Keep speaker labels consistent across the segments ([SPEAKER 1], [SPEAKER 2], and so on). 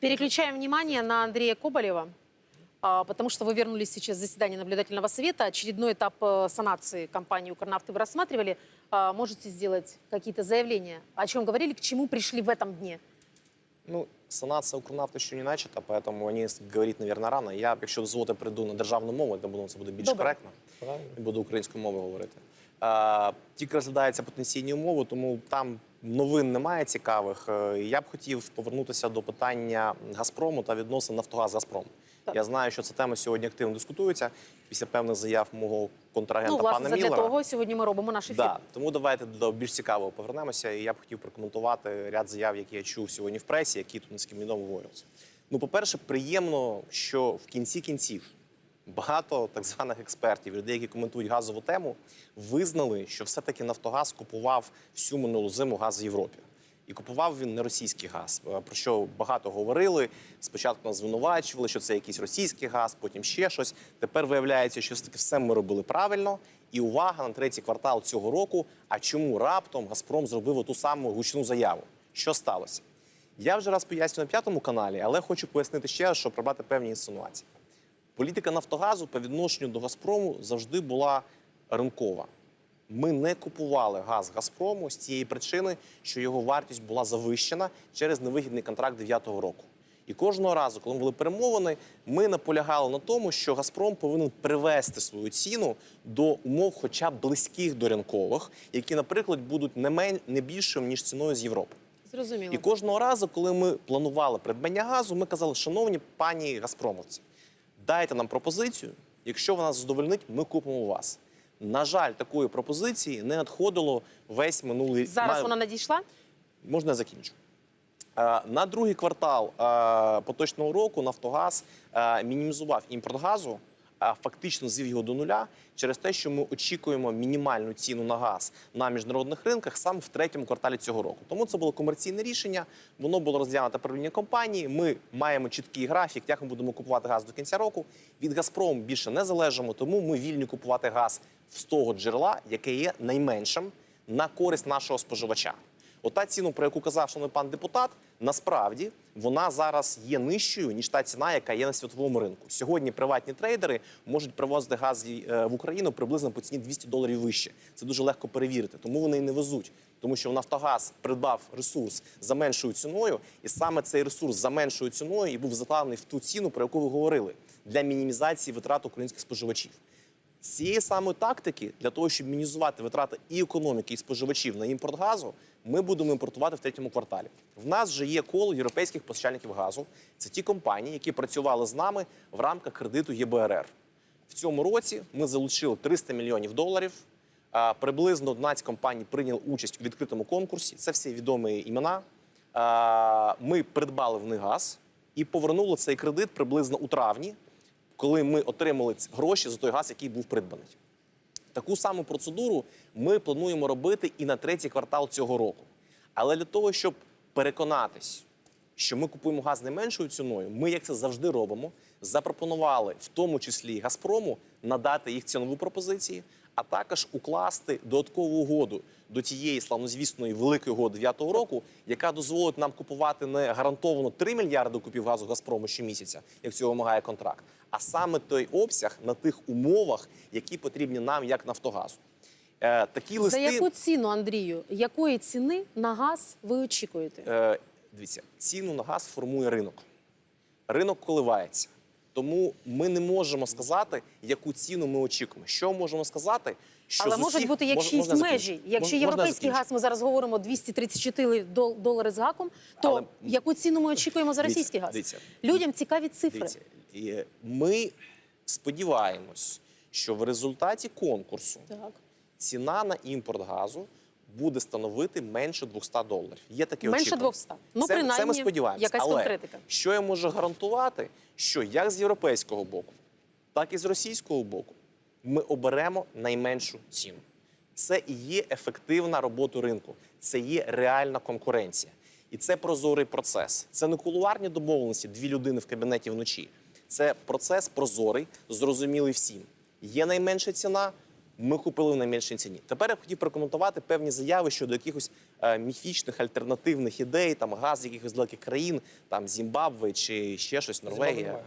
[SPEAKER 1] Переключаем внимание на Андрея Коболева, а, потому что вы вернулись сейчас с заседания наблюдательного совета. Очередной этап э, санации компании «Укрнафты» вы рассматривали. А, Можете сделать какие-то заявления? О чем говорили, к чему пришли в этом дне?
[SPEAKER 2] Ну, санація Укрнафти ще не начата, поэтому мені говорити, наверное, рано. Я, якщо дозволите, прийду на державну мову, я думаю, це буде більш
[SPEAKER 1] Добре.
[SPEAKER 2] коректно. І буду українською мовою говорити. Тільки розглядаються потенційні умови, тому там новин немає цікавих. Е, Я б хотів повернутися до питання Газпрому та відносин Нафтогаз-Газпром.
[SPEAKER 1] Так.
[SPEAKER 2] Я знаю, що ця тема сьогодні активно дискутується після певних заяв мого контрагента
[SPEAKER 1] Ну, власне,
[SPEAKER 2] пана Міллера.
[SPEAKER 1] того сьогодні ми робимо наш ефір.
[SPEAKER 2] Да, тому давайте до більш цікавого повернемося. І я б хотів прокоментувати ряд заяв, які я чув сьогодні в пресі, які тут наскільки відомо говорилися. Ну, по-перше, приємно, що в кінці кінців багато так званих експертів, людей, які коментують газову тему, визнали, що все-таки Нафтогаз купував всю минулу зиму газ в Європі. І купував він не російський газ, е, про що багато говорили. Спочатку нас звинувачували, що це якийсь російський газ, потім ще щось. Тепер виявляється, що все-таки все ми робили правильно. І увага на третій квартал цього року. А чому раптом Газпром зробив ту саму гучну заяву? Що сталося? Я вже раз пояснюю на п'ятому каналі, але хочу пояснити ще раз, щоб прибрати певні інсинуації. Політика Нафтогазу по відношенню до Газпрому завжди була ринкова. Ми не купували газ Газпрому з тієї причини, що його вартість була завищена через невигідний контракт 9-го року. І кожного разу, коли були перемовини, ми наполягали на тому, що Газпром повинен привести свою ціну до умов, хоча б близьких до ринкових, які, наприклад, будуть не мен... не більшими ніж ціною з Європи.
[SPEAKER 1] Зрозуміло.
[SPEAKER 2] І кожного разу, коли ми планували придбання газу, ми казали, шановні пані Газпромовці, дайте нам пропозицію. Якщо вона задовольнить, ми купимо у вас. На жаль, такої пропозиції не надходило весь минулий
[SPEAKER 1] Зараз
[SPEAKER 2] маю-
[SPEAKER 1] вона надійшла?
[SPEAKER 2] Можна я закінчу. Е, На другий квартал е, поточного року Нафтогаз е, мінімізував імпорт газу, фактично звів його до нуля через те, що ми очікуємо мінімальну ціну на газ на міжнародних ринках саме в третьому кварталі цього року. Тому це було комерційне рішення. Воно було розглянуто правління компанії. Ми маємо чіткий графік, як ми будемо купувати газ до кінця року. Від Газпрому більше не залежимо, тому ми вільні купувати газ з того джерела, яке є найменшим на користь нашого споживача. Ота ціну, про яку казав шановний пан депутат, насправді вона зараз є нижчою ніж та ціна, яка є на світовому ринку. Сьогодні приватні трейдери можуть привозити газ е, в Україну приблизно по ціні 200 доларів вище. Це дуже легко перевірити, тому вони і не везуть. Тому що Нафтогаз придбав ресурс за меншою ціною, і саме цей ресурс за меншою ціною і був закладений в ту ціну, про яку ви говорили, для мінімізації витрат українських споживачів. З цієї самої тактики, для того, щоб мінімізувати витрати і економіки, і споживачів на імпорт газу, ми будемо імпортувати в третьому кварталі. В нас вже є коло європейських постачальників газу. Це ті компанії, які працювали з нами в рамках кредиту ЄБРР. В цьому році ми залучили 300 мільйонів доларів. Приблизно 11 компаній прийняли участь у відкритому конкурсі. Це всі відомі імена. Ми придбали в них газ і повернули цей кредит приблизно у травні, коли ми отримали гроші за той газ, який був придбаний. Таку саму процедуру ми плануємо робити і на третій квартал цього року. Але для того, щоб переконатись, що ми купуємо газ не меншою ціною, ми, як це завжди робимо, запропонували в тому числі Газпрому надати їх цінову пропозицію, а також укласти додаткову угоду до тієї славнозвісної великої угоди 9-го року, яка дозволить нам купувати не гарантовано 3 мільярди купів газу Газпрому щомісяця, як цього вимагає контракт, а саме той обсяг на тих умовах, які потрібні нам як Нафтогазу. Е, такі
[SPEAKER 1] За яку ціну, Андрію? Якої ціни на газ ви очікуєте?
[SPEAKER 2] Дивіться, ціну на газ формує ринок. Ринок коливається. Тому ми не можемо сказати, яку ціну ми очікуємо. Що можемо сказати? Що
[SPEAKER 1] Але можуть
[SPEAKER 2] усіх-
[SPEAKER 1] бути якісь
[SPEAKER 2] можна
[SPEAKER 1] межі. Якщо
[SPEAKER 2] Мож- можна
[SPEAKER 1] європейський газ, ми зараз говоримо 234 дол- долари з гаком, то
[SPEAKER 2] Але-
[SPEAKER 1] яку ціну ми очікуємо за
[SPEAKER 2] Дивіться,
[SPEAKER 1] російський газ?
[SPEAKER 2] дивіться.
[SPEAKER 1] Людям цікаві цифри.
[SPEAKER 2] Дивіться, ми сподіваємось, що в результаті конкурсу
[SPEAKER 1] Так.
[SPEAKER 2] ціна на імпорт газу буде становити менше 200 доларів. Є таке
[SPEAKER 1] Менше
[SPEAKER 2] очікування.
[SPEAKER 1] 200. Ну,
[SPEAKER 2] це, це ми
[SPEAKER 1] принаймні,
[SPEAKER 2] сподіваємося.
[SPEAKER 1] якась
[SPEAKER 2] Але
[SPEAKER 1] конкретика.
[SPEAKER 2] що я можу гарантувати, що як з європейського боку, так і з російського боку ми оберемо найменшу ціну. Це і є ефективна робота ринку, це є реальна конкуренція. І це прозорий процес. Це не кулуарні домовленості, дві людини в кабінеті вночі. Це процес прозорий, зрозумілий всім. Є найменша ціна, Ми купили в найменшій ціні. Тепер я б хотів прокоментувати певні заяви щодо якихось е, міфічних альтернативних ідей, там газ якихось далеких країн, там Зімбабве чи ще щось, Норвегія.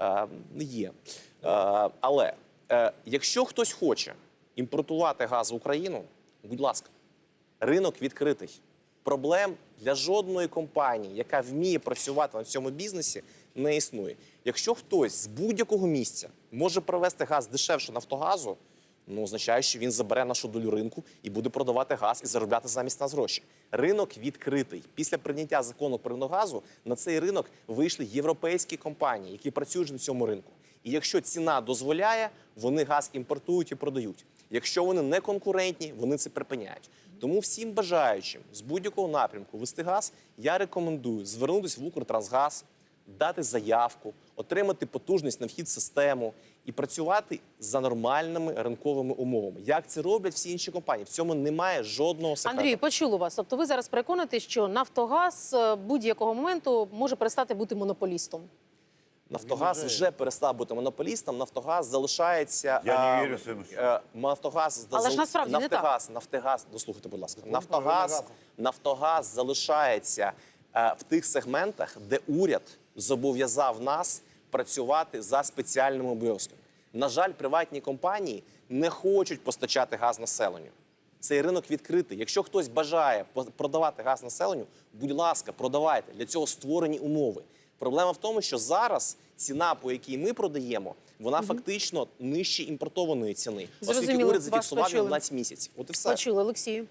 [SPEAKER 2] Е, є. Е, але е, якщо хтось хоче імпортувати газ в Україну, будь ласка, ринок відкритий. Проблем для жодної компанії, яка вміє працювати на цьому бізнесі, не існує. Якщо хтось з будь-якого місця може привезти газ дешевше Нафтогазу, ну означає, що він забере нашу долю ринку і буде продавати газ і заробляти замість нас гроші. Ринок відкритий. Після прийняття закону про ринок газу на цей ринок вийшли європейські компанії, які працюють на цьому ринку. І якщо ціна дозволяє, вони газ імпортують і продають. Якщо вони не конкурентні, вони це припиняють. Тому всім бажаючим з будь-якого напрямку вести газ, я рекомендую звернутися в Укртрансгаз, дати заявку, отримати потужність на вхід в систему і працювати за нормальними ринковими умовами. Як це роблять всі інші компанії? В цьому немає жодного секрету.
[SPEAKER 1] Андрій, почули вас. Тобто ви зараз переконаєте, що Нафтогаз е, будь-якого моменту може перестати бути монополістом.
[SPEAKER 2] Нафтогаз
[SPEAKER 3] вже-
[SPEAKER 2] вже перестав бути монополістом. Нафтогаз залишається.
[SPEAKER 3] Я не вірю своїм
[SPEAKER 2] е, Нафтогаз
[SPEAKER 1] Але ж насправді не
[SPEAKER 2] Нафтогаз, Нафтогаз, дослухайте, будь ласка.
[SPEAKER 3] Ну,
[SPEAKER 2] Нафтогаз. Нафтогаз залишається е, в тих сегментах, де уряд зобов'язав нас працювати за спеціальними обов'язками. На жаль, приватні компанії не хочуть постачати газ населенню. Цей ринок відкритий. Якщо хтось бажає продавати газ населенню, будь ласка, продавайте. Для цього створені умови. Проблема в тому, що зараз ціна, по якій ми продаємо, вона фактично нижче імпортованої ціни, оскільки
[SPEAKER 1] Зрозуміло,
[SPEAKER 2] уряд
[SPEAKER 1] вас
[SPEAKER 2] зафіксував
[SPEAKER 1] почули.
[SPEAKER 2] 12 місяців. От і все.
[SPEAKER 1] Почули Олексію.